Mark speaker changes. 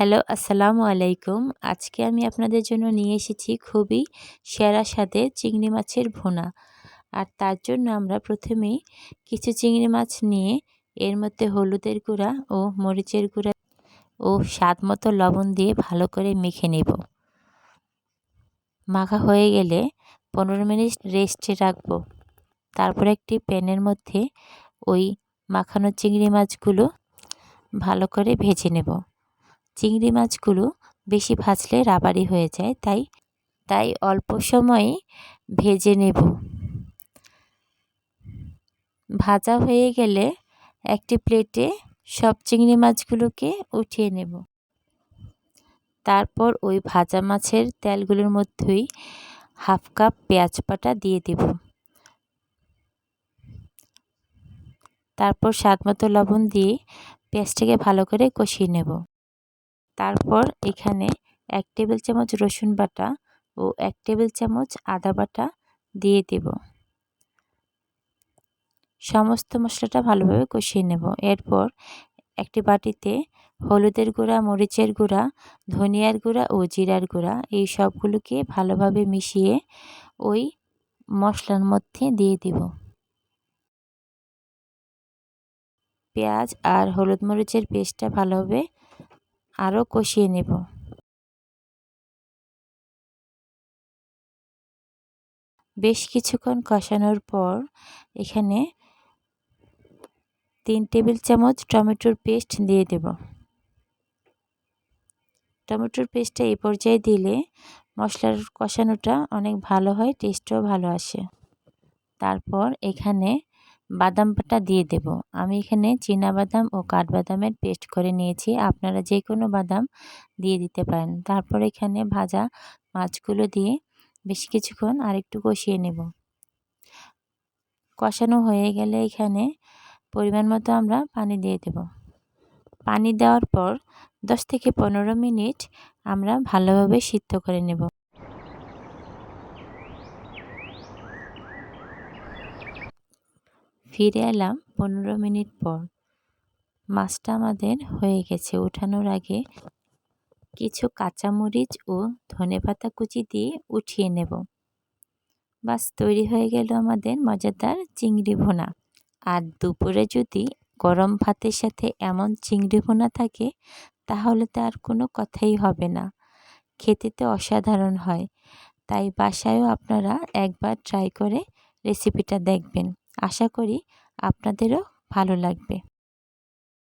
Speaker 1: Hello, আসসালামু আলাইকুম। আজকে আমি আপনাদের জন্য নিয়ে এসেছি খুবই সেরা স্বাদের চিংড়ি মাছের ভুনা। আর তার জন্য আমরা প্রথমেই কিছু চিংড়ি মাছ নিয়ে এর মধ্যে হলুদের গুঁড়া ও মরিচের গুঁড়া ও স্বাদ মতো লবণ দিয়ে ভালো করে মেখে নেব। মাখা হয়ে গেলে পনেরো মিনিট রেস্টে রাখব। তারপর একটি প্যানের মধ্যে ওই মাখানো চিংড়ি মাছগুলো ভালো করে ভেজে নেব। চিংড়ি মাছগুলো বেশি ভাজলে রাবারি হয়ে যায়, তাই তাই অল্প সময়ে ভেজে নেব। ভাজা হয়ে গেলে একটি প্লেটে সব চিংড়ি মাছগুলোকে উঠিয়ে নেব। তারপর ওই ভাজা মাছের তেলগুলোর মধ্যেই হাফ কাপ পেঁয়াজ পাটা দিয়ে দেব। তারপর স্বাদ মতো লবণ দিয়ে পেঁয়াজটাকে ভালো করে কষিয়ে নেব। তারপর এখানে এক টেবিল চামচ রসুন বাটা ও এক টেবিল চামচ আদা বাটা দিয়ে দেব। সমস্ত মশলাটা ভালোভাবে কষিয়ে নেব। এরপর একটি বাটিতে হলুদের গুঁড়া, মরিচের গুঁড়া, ধনিয়ার গুঁড়া ও জিরার গুঁড়া এই সবগুলোকে ভালোভাবে মিশিয়ে ওই মশলার মধ্যে দিয়ে দেব। পেঁয়াজ আর হলুদ মরিচের পেস্টটা ভালোভাবে আরও কষিয়ে নেব। বেশ কিছুক্ষণ কষানোর পর এখানে তিন টেবিল চামচ টমেটোর পেস্ট দিয়ে দেব। টমেটোর পেস্টটা এই পর্যায়ে দিলে মশলার কষানোটা অনেক ভালো হয়, টেস্টও ভালো আসে। তারপর এখানে বাদাম বাটা দিয়ে দেব। আমি এখানে বাদাম ও কাঠবাদামের পেস্ট করে নিয়েছি। আপনারা যে কোনো বাদাম দিয়ে দিতে পারেন। তারপর এখানে ভাজা মাছগুলো দিয়ে বেশ কিছুক্ষণ আরেকটু কষিয়ে নেব। কষানো হয়ে গেলে এখানে পরিমাণ মতো আমরা পানি দিয়ে দেব। পানি দেওয়ার পর দশ থেকে পনেরো মিনিট আমরা ভালোভাবে সিদ্ধ করে নেব। ফিরে এলাম পনেরো মিনিট পর। মাছটা আমাদের হয়ে গেছে। ওঠানোর আগে কিছু কাঁচামরিচ ও ধনে পাতা কুচি দিয়ে উঠিয়ে নেব। বাস, তৈরি হয়ে গেল আমাদের মজাদার চিংড়ি ভোনা। আর দুপুরে যদি গরম ভাতের সাথে এমন চিংড়ি ভোনা থাকে, তাহলে তো আর কোনো কথাই হবে না। খেতে তো অসাধারণ হয়। তাই বাসায়ও আপনারা একবার ট্রাই করে রেসিপিটা দেখবেন। আশা করি আপনাদেরও ভালো লাগবে।